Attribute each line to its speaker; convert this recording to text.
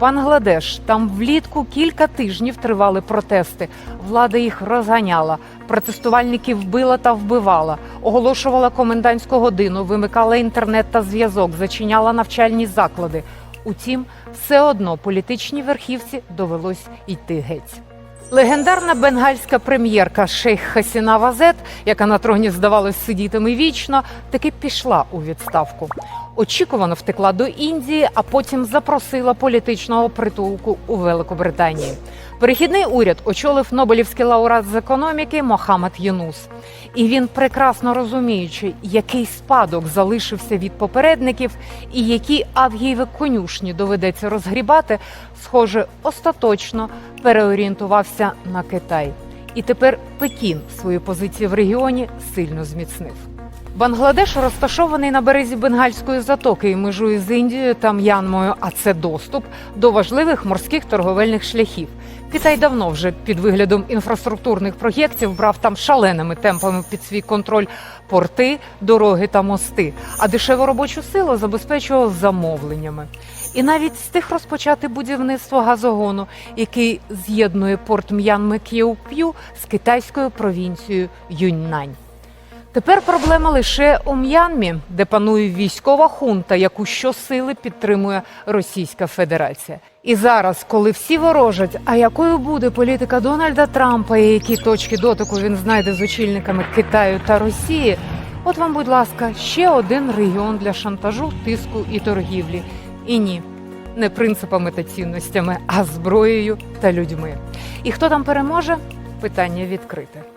Speaker 1: Бангладеш. Там влітку кілька тижнів тривали протести. Влада їх розганяла. Протестувальників вбила та вбивала, оголошувала комендантську годину, вимикала інтернет та зв'язок, зачиняла навчальні заклади. Утім, все одно політичній верхівці довелось йти геть. Легендарна бенгальська прем'єрка Шейх Хасіна Вазет, яка на троні здавалось сидітиме вічно, таки пішла у відставку. Очікувано втекла до Індії, а потім запросила політичного притулку у Великобританії. Перехідний уряд очолив Нобелівський лауреат з економіки Мохамед Юнус. І він прекрасно розуміючи, який спадок залишився від попередників і які авгієві конюшні доведеться розгрібати, схоже, остаточно переорієнтувався на Китай. І тепер Пекін свої позиції в регіоні сильно зміцнив. Бангладеш розташований на березі Бенгальської затоки і межує з Індією та М'янмою, а це доступ до важливих морських торговельних шляхів. Китай давно вже під виглядом інфраструктурних проєктів брав там шаленими темпами під свій контроль порти, дороги та мости, а дешеву робочу силу забезпечував замовленнями. І навіть встиг розпочати будівництво газогону, який з'єднує порт М'янми К'єуп'ю з китайською провінцією Юньнань. Тепер проблема лише у М'янмі, де панує військова хунта, яку щосили підтримує Російська Федерація. І зараз, коли всі ворожать, а якою буде політика Дональда Трампа і які точки дотику він знайде з очільниками Китаю та Росії, от вам, будь ласка, ще один регіон для шантажу, тиску і торгівлі. І ні, не принципами та цінностями, а зброєю та людьми. І хто там переможе? Питання відкрите.